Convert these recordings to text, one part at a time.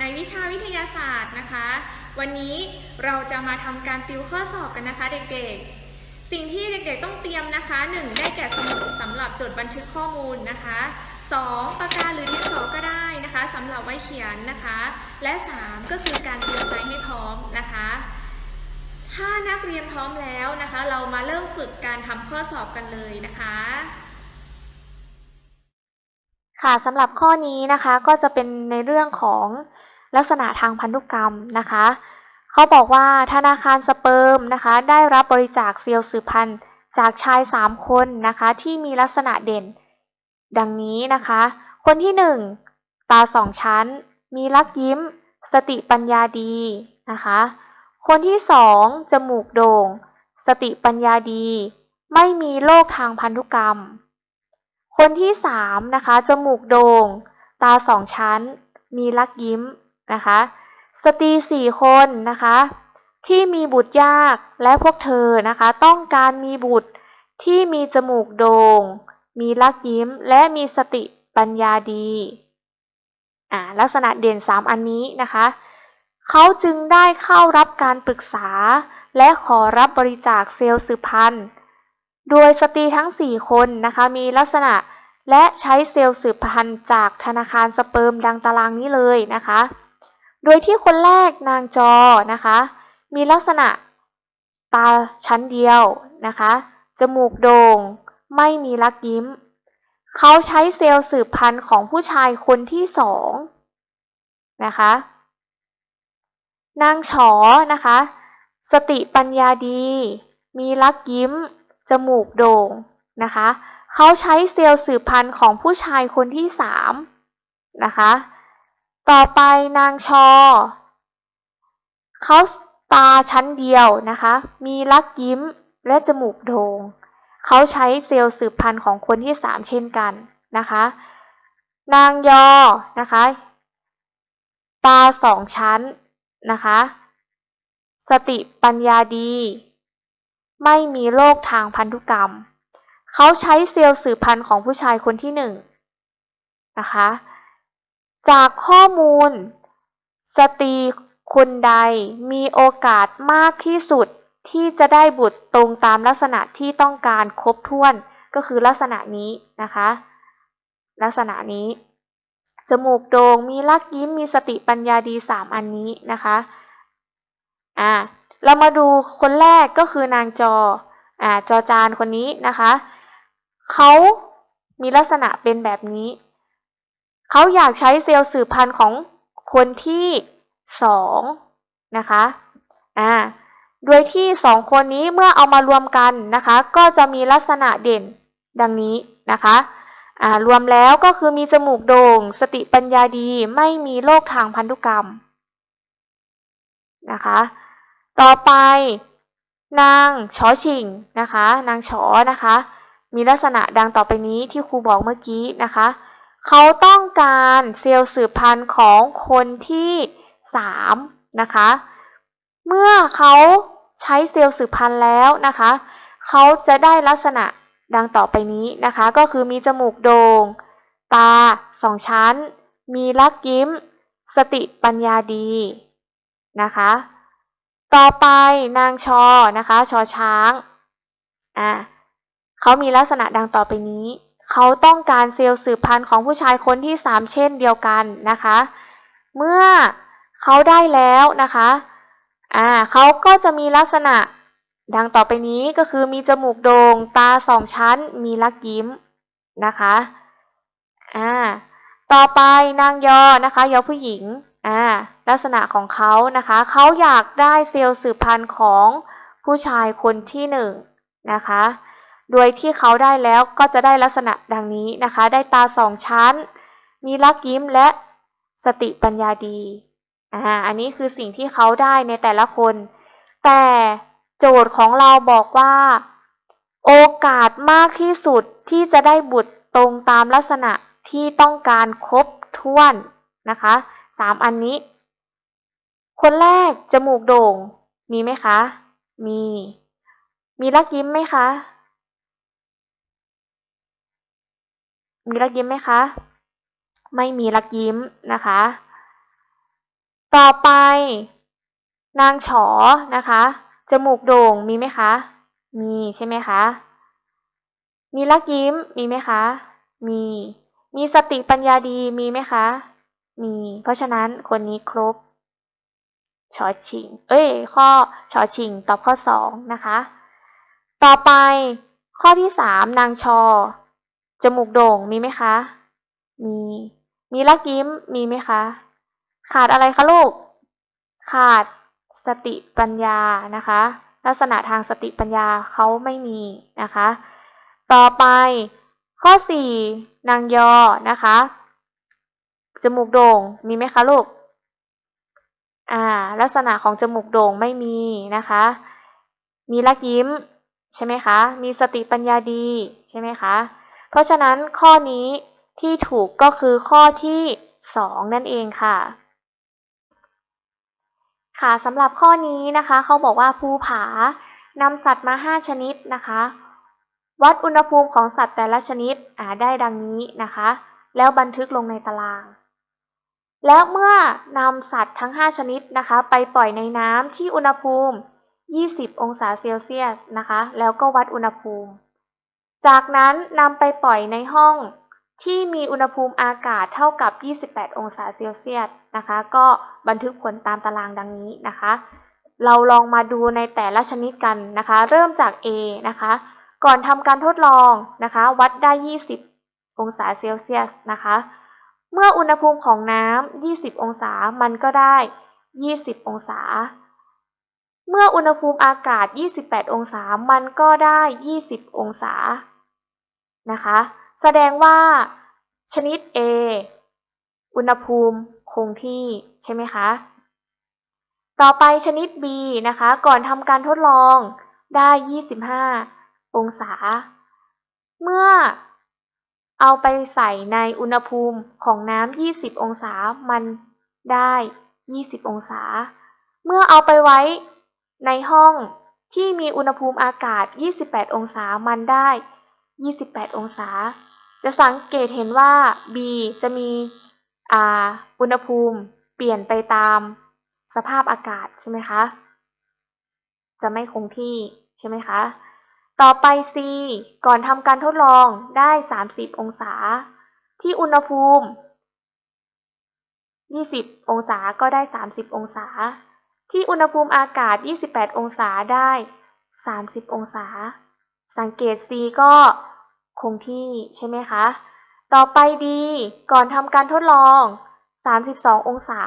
ในวิชาวิทยาศาสตร์นะคะ วันนี้เราจะมาทำการติวข้อสอบกันนะคะ เด็กๆ สิ่งที่เด็กๆต้องเตรียมนะคะ 1 ได้แก่สมุดสำหรับจดบันทึกข้อมูลนะคะ 2. ปากกาหรือดินสอก็ได้นะคะสำหรับไว้เขียนนะคะ และ 3 ก็คือการเตรียมใจให้พร้อมนะคะ ถ้านักเรียนพร้อมแล้วนะคะ เรามาเริ่มฝึกการทำข้อสอบกันเลยนะคะค่ะสำหรับข้อนี้นะคะก็จะเป็นในเรื่องของ ลักษณะทางพันธุกรรมนะคะเขาบอกว่าธนาคารสเปิร์มนะคะ ได้รับบริจาคเซลล์สืบพันธุ์จากชาย 3 คนนะคะ ที่มีลักษณะเด่น ดังนี้นะคะ คนที่ 1 ตาสองชั้น มีลักยิ้ม สติปัญญาดีนะคะ คนที่ 2 จมูกโด่ง สติปัญญาดี ไม่มีโรคทางพันธุกรรม คนที่สามนะคะ จมูกโด่ง ตาสองชั้น มีลักยิ้ม นะคะ สตรีสี่คนนะคะ ที่มีบุตรยากและพวกเธอนะคะ ต้องการมีบุตรที่มีจมูกโด่ง มีลักยิ้ม และมีสติปัญญาดีอ่าลักษณะเด่น 3 อันนี้นะคะ เขาจึงได้เข้ารับการปรึกษา และขอรับบริจาคเซลล์สืบพันธุ์ โดยสตรีทั้ง 4 คนนะคะ มีลักษณะและใช้เซลล์สืบพันธุ์จากธนาคารสเปิร์มดังตารางนี้เลยนะคะ โดยที่คนแรกนางจอนะคะ มีลักษณะตาชั้นเดียวนะคะ จมูกโด่ง ไม่มีรักยิ้ม เขาใช้เซลล์สืบพันธุ์ของผู้ชายคนที่สองนะคะ นางฉอนะคะ สติปัญญาดี มีรักยิ้ม จมูกโด่งนะคะ เขาใช้เซลล์สืบพันธุ์ของผู้ชายคนที่สามนะคะ ต่อไปนางชอ เขาตาชั้นเดียวนะคะ มีรักยิ้มและจมูกโด่งเขาใช้เซลล์สืบพันธุ์ของคนที่สามเช่นกันนะคะ นางยอนะคะ ตาสองชั้นนะคะ สติปัญญาดี ไม่มีโรคทางพันธุกรรม เขาใช้เซลล์สืบพันธุ์ของผู้ชายคนที่หนึ่งนะคะ จากข้อมูล สตรีคนใดมีโอกาสมากที่สุดที่จะได้บุตรตรงตามลักษณะที่ต้องการครบถ้วนก็คือลักษณะนี้นะคะ ลักษณะนี้ จมูกโด่งมีลักยิ้มมีสติปัญญาดีสามอันนี้นะคะอ่าเรามาดูคนแรกก็คือนางจออ่าจอจานคนนี้นะคะ เขามีลักษณะเป็นแบบนี้ เขาอยากใช้เซลล์สืบพันธุ์ของคนที่สองนะคะอ่าโดยที่สองคนนี้เมื่อเอามารวมกันนะคะ ก็จะมีลักษณะเด่นดังนี้นะคะอ่ารวมแล้วก็คือมีจมูกโด่ง สติปัญญาดีไม่มีโรคทางพันธุกรรมนะคะ ต่อไปนางชอชิงนะคะ นางชอนะคะ มีลักษณะดังต่อไปนี้ที่ครูบอกเมื่อกี้นะคะ เขาต้องการเซลล์สืบพันธุ์ของคนที่3นะคะ เมื่อเขาใช้เซลล์สืบพันธุ์แล้วนะคะ เขาจะได้ลักษณะดังต่อไปนี้นะคะ ก็คือมีจมูกโด่ง ตาสองชั้น มีลักยิ้ม สติปัญญาดีนะคะ ต่อไปนางชอนะคะ ชอช้าง อ่าเขามีลักษณะดังต่อไปนี้ เขาต้องการเซลล์สืบพันธุ์ของผู้ชายคนที่ 3 เช่นเดียวกันนะคะ เมื่อเขาได้แล้วนะคะอ่าเขาก็จะมีลักษณะดังต่อไปนี้ก็คือมีจมูกโด่งตาสองชั้น มีลักยิ้มนะคะอ่าต่อไปนางยอนะคะยอผู้หญิงอ่าลักษณะของเขานะคะเขาอยากได้เซลล์สืบพันธุ์ของผู้ชายคนที่หนึ่งนะคะ โดยที่เขาได้แล้วก็จะได้ลักษณะดังนี้นะคะ ได้ตาสองชั้น มีลักยิ้มและสติปัญญาดี อ่า อันนี้คือสิ่งที่เขาได้ในแต่ละคน แต่โจทย์ของเราบอกว่า โอกาสมากที่สุดที่จะได้บุตรตรงตามลักษณะที่ต้องการครบถ้วนนะคะสามอันนี้ คนแรกจมูกโด่ง มีไหมคะ มี มีลักยิ้มไหมคะ มีรักยิ้มไหมคะ ไม่มีรักยิ้มนะคะ ต่อไป นางฉอนะคะ จมูกโด่งมีไหมคะ มีใช่ไหมคะ มีลักยิ้มมีไหมคะ มี มีสติปัญญาดีมีไหมคะ มี เพราะฉะนั้นคนนี้ครบชอชิง เอ้ย ข้อชอชิง ตอบข้อสองนะคะ ต่อไปข้อที่สามนางชอ จมูกโด่งมีไหมคะ มี มีลักยิ้มมีไหมคะ ขาดอะไรคะลูก ขาดสติปัญญานะคะ ลักษณะทางสติปัญญาเขาไม่มีนะคะ ต่อไปข้อสี่นางยอนะคะ จมูกโด่งมีไหมคะลูก อ่า ลักษณะของจมูกโด่งไม่มีนะคะ มีลักยิ้มใช่ไหมคะ มีสติปัญญาดีใช่ไหมคะ เพราะฉะนั้นข้อนี้ที่ถูกก็คือข้อที่สองนั่นเองค่ะ ค่ะสำหรับข้อนี้นะคะ เขาบอกว่าภูผานำสัตว์มา 5 ชนิดนะคะ วัดอุณหภูมิของสัตว์แต่ละชนิดอ่าได้ดังนี้นะคะ แล้วบันทึกลงในตาราง แล้วเมื่อนำสัตว์ทั้ง 5 ชนิดนะคะ ไปปล่อยในน้ำที่อุณหภูมิ 20 องศาเซลเซียสนะคะ แล้วก็วัดอุณหภูมิ จากนั้นนำไปปล่อยในห้องที่มีอุณหภูมิอากาศเท่ากับ 28 องศาเซลเซียสนะคะ ก็บันทึกผลตามตารางดังนี้นะคะ เราลองมาดูในแต่ละชนิดกันนะคะ เริ่มจาก A นะคะ ก่อนทำการทดลองนะคะ วัดได้ 20 องศาเซลเซียสนะคะ เมื่ออุณหภูมิของน้ำ20 องศา มันก็ได้ 20 องศา เมื่ออุณหภูมิอากาศ 28 องศา มันก็ได้ 20 องศา นะคะ แสดงว่าชนิด A อุณหภูมิคงที่ใช่ไหมคะ ต่อไปชนิด B นะคะ ก่อนทำการทดลองได้ 25 องศา เมื่อเอาไปใส่ในอุณหภูมิของน้ำ 20 องศา มันได้ 20 องศา เมื่อเอาไปไว้ ในห้องที่มีอุณหภูมิอากาศ 28 องศามันได้ 28 องศา จะสังเกตเห็นว่า B จะมีอุณหภูมิเปลี่ยนไปตามสภาพอากาศใช่ไหมคะ จะไม่คงที่ใช่ไหมคะ ต่อไป C ก่อนทำการทดลองได้ 30 องศา ที่อุณหภูมิ 20 องศาก็ได้ 30 องศา ที่อุณหภูมิอากาศ 28 องศาได้ 30 องศา สังเกต C ก็คงที่ใช่ไหมคะ ต่อไปดีก่อนทำการทดลอง 32 องศา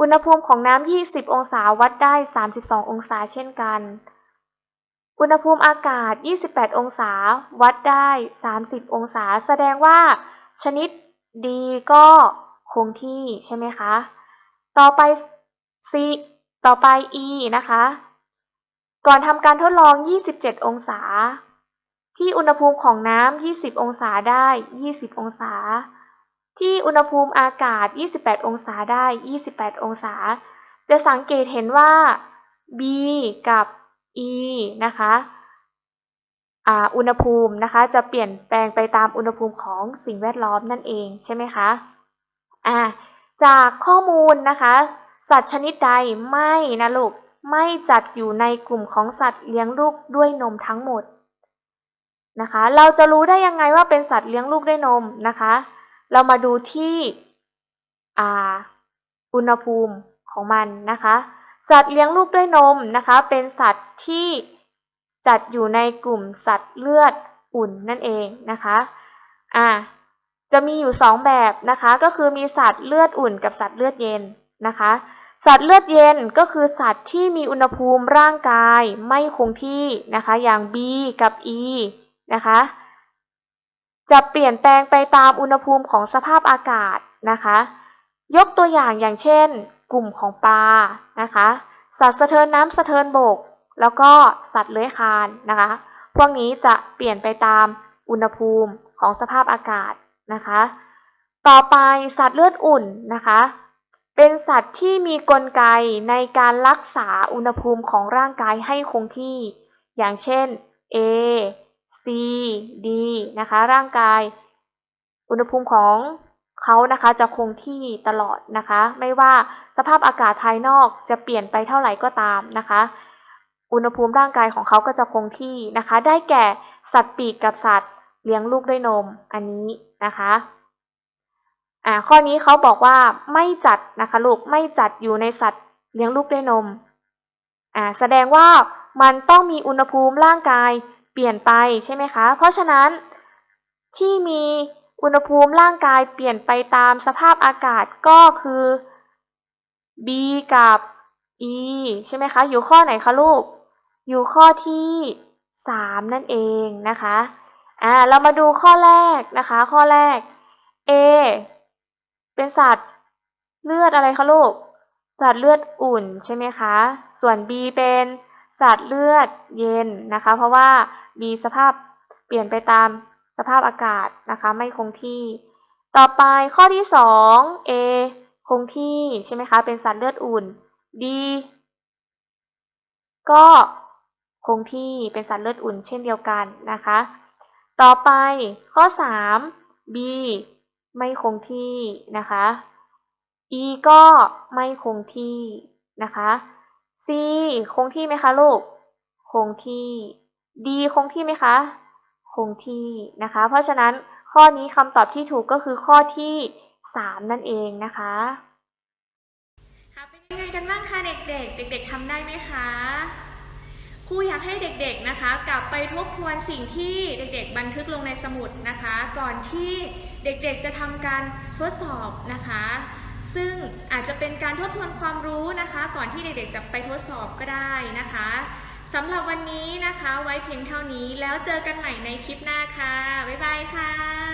อุณหภูมิของน้ำ 20 องศาวัดได้ 32 องศาเช่นกัน อุณหภูมิอากาศ 28 องศาวัดได้ 30 องศา แสดงว่า ชนิดดีก็คงที่ใช่ไหมคะ ต่อไป C ต่อไป E นะคะ ก่อนทำการทดลอง 27 องศา ที่อุณหภูมิของน้ำ 20 องศาได้ 20 องศา ที่อุณหภูมิอากาศ 28 องศาได้ 28 องศา จะสังเกตเห็นว่า B กับ E นะคะอ่าอุณหภูมินะคะจะเปลี่ยนแปลงไปตามอุณหภูมิของสิ่งแวดล้อมนั่นเองใช่ไหมคะอ่าจากข้อมูลนะคะ สัตว์ชนิดใดไม่นะลูกไม่จัดอยู่ในกลุ่มของสัตว์เลี้ยงลูกด้วยนมทั้งหมดนะคะ เราจะรู้ได้ยังไงว่าเป็นสัตว์เลี้ยงลูกด้วยนมนะคะ เรามาดูที่อ่าอุณหภูมิของมันนะคะ สัตว์เลี้ยงลูกด้วยนมนะคะ เป็นสัตว์ที่จัดอยู่ในกลุ่มสัตว์เลือดอุ่นนั่นเองนะคะอ่าจะมีอยู่สองแบบนะคะ ก็คือมีสัตว์เลือดอุ่นกับสัตว์เลือดเย็นนะคะ สัตว์เลือดเย็นก็คือสัตว์ที่มีอุณหภูมิร่างกายไม่คงที่นะคะ อย่าง B กับ E นะคะ จะเปลี่ยนแปลงไปตามอุณหภูมิของสภาพอากาศนะคะ ยกตัวอย่างอย่างเช่น กลุ่มของปลานะคะ สัตว์สะเทินน้ำสะเทินบก แล้วก็สัตว์เลื้อยคลานนะคะ พวกนี้จะเปลี่ยนไปตามอุณหภูมิของสภาพอากาศนะคะ ต่อไปสัตว์เลือดอุ่นนะคะ เป็นสัตว์ที่มีกลไกในการรักษาอุณหภูมิของร่างกายให้คงที่ อย่างเช่น A C D นะคะ ร่างกาย อุณหภูมิของเขานะคะจะคงที่ตลอดนะคะ ไม่ว่าสภาพอากาศภายนอกจะเปลี่ยนไปเท่าไหร่ก็ตามนะคะ อุณหภูมิร่างกายของเขาก็จะคงที่นะคะ ได้แก่สัตว์ปีกกับสัตว์เลี้ยงลูกด้วยนมอันนี้นะคะ อ่าข้อนี้เขาบอกว่าไม่จัดนะคะลูกไม่จัดอยู่ในสัตว์เลี้ยงลูกด้วยนมอ่าแสดงว่ามันต้องมีอุณหภูมิร่างกายเปลี่ยนไปใช่ไหมคะ เพราะฉะนั้นที่มีอุณหภูมิร่างกายเปลี่ยนไปตามสภาพอากาศก็คือ B กับ E ใช่ไหมคะ อยู่ข้อไหนคะลูก อยู่ข้อที่ 3 นั่นเองนะคะอ่าเรามาดูข้อแรกนะคะ ข้อแรก A เป็นสัตว์เลือดอะไรคะลูก สัตว์เลือดอุ่นใช่ไหมคะ ส่วน B เป็นสัตว์เลือดเย็นนะคะ เพราะว่า B สภาพเปลี่ยนไปตามสภาพอากาศนะคะไม่คงที่ ต่อไปข้อที่ 2 A คงที่ใช่ไหมคะ เป็นสัตว์เลือดอุ่น D ก็คงที่เป็นสัตว์เลือดอุ่นเช่นเดียวกันนะคะ ต่อไปข้อ 3 B ไม่คงที่นะคะ E ก็ไม่คงที่นะคะ C คงที่ไหมคะลูก คงที่ D คงที่ไหมคะ คงที่นะคะ เพราะฉะนั้นข้อนี้คำตอบที่ถูกก็คือข้อที่ 3 นั่นเองนะคะค่ะเป็นยังไงกันบ้างคะเด็กๆ เด็ก ๆทำได้ไหมคะ ครูอยากให้เด็กๆนะคะ กลับไปทบทวนสิ่งที่เด็กๆ บันทึกลงในสมุดนะคะ ก่อนที่เด็กๆจะทำการทดสอบนะคะ ซึ่งอาจจะเป็นการทบทวนความรู้นะคะ ก่อนที่เด็กๆจะไปทดสอบก็ได้นะคะสำหรับวันนี้นะคะ ไว้เพียงเท่านี้แล้วเจอกันใหม่ในคลิปหน้าค่ะ บ๊ายบายค่ะ